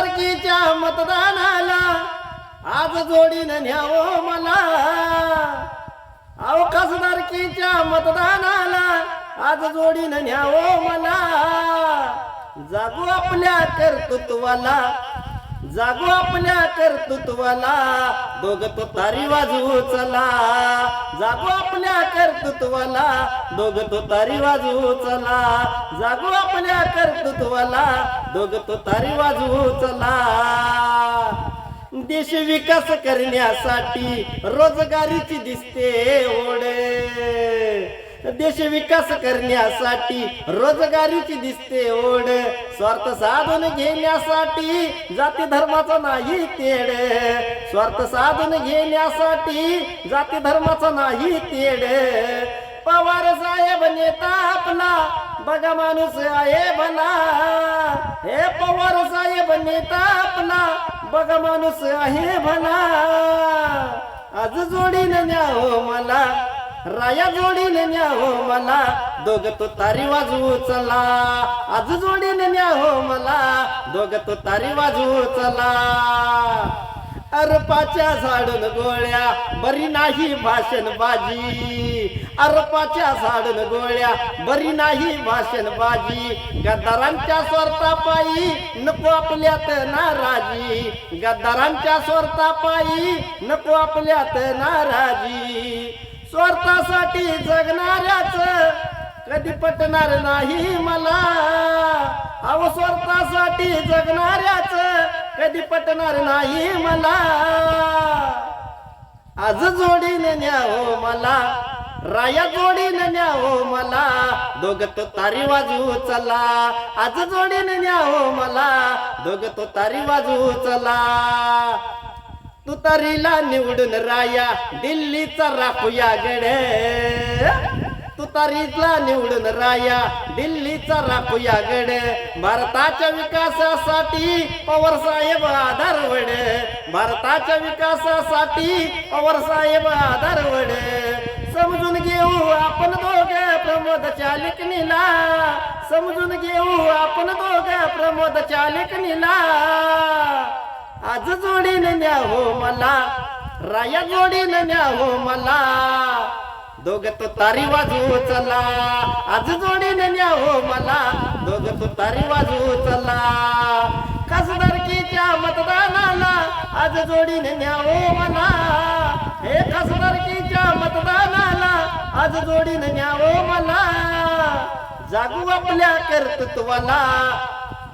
खासदारकीच्या मतदानाला आज जोडीनं न्यावं मला. अहो खासदारकीच्या मतदानाला आज जोडीनं न्यावं मला. जागू आपल्या कर्तृत्वाला जागू आपल्या कर्तृत्वाला दोघ तो तारी वाजवू चला. जागो आपल्या कर्तृत्वाला दोघ तो तारी वाजवू चला. जागो आपल्या कर्तृत्वाला दोघ तो तारी वाजवू चला. देश विकास करण्यासाठी रोजगारीची दिसते ओढे. देश विकास करण्यासाठी रोजगारीची दिसते ओढ स्वार्थ साधून घेण्यासाठी जाती धर्माचा नाही तेड स्वार्थ साधून घेण्यासाठी जाती धर्माचा नाही तेड पवार साहेब नेता आपला बघा माणूस आहे भला. हे पवार साहेब नेता आपला बघा माणूस आहे भला. आज जोडीन न्या हो मला. राया जोडीने न्या हो मला. दोघ तो तारी वाजवू चला. आज जोडीने न्या हो मला. दोघ तो तारी वाजवू चला. अरपाच्या झाडून गोळ्या बरी नाही भाषण बाजी अरपाच्या झाडून गोळ्या बरी नाही भाषण बाजी गद्दारांच्या स्वार्थापायी नको आपल्यात नाराजी. गद्दारांच्या स्वार्थापायी नको आपल्यात नाराजी. स्वार्थासाठी जगणाऱ्याच कधी पटणार नाही मला. अव स्वार्थासाठी जगणाऱ्याच कधी पटणार नाही मला. आज जोडीने न्या हो मला राया जोडीने न्या हो मला. दोघ तो तारी वाजू चला. आज जोडीने न्या हो मला दोघ तो तारी वाजू चला. तू तरीला निवडून राया दिल्लीचा राखूया गडे तू तरीला निवडून राया दिल्लीचा राखूया गड भारताच्या विकासासाठी पवार साहेब आधार वड भारताच्या विकासासाठी पवार साहेब आधार वड समजून घेऊ आपण दोघे प्रमोद चालिक समजून घेऊ आपण दोघे प्रमोद चालिक आज जोडीनं न्या हो मला. राया जोडीनं न्या हो मला. दोघ तो तारी वाजवू चला. आज जोडीनं न्या हो मला. दोघ तो तारी वाजवू चला. खासदारकीच्या मतदानाला आज जोडीने न्या हो मला. हे खासदारकीच्या मतदानाला आज जोडीने न्या हो मला. जागू आपल्या कर्तृत्वाला.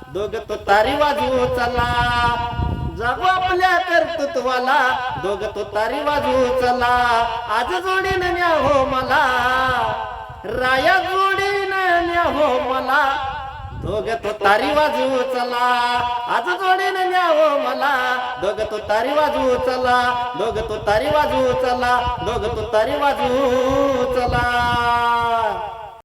दोघ तो तारी वाजवू चला. जागो आपल्या कर्तृत्वाला. दोघ तो तारी वाजू चला. आज जोडीन न्या हो मला. राया जोडीन न्या हो मला. दोघ तो तारी वाजू चला. आज जोडीन न्या हो मला. दोघ तो तारी वाजू चला. दोघ तो तारी वाजू चला. दोघ तो तारी वाजू चला.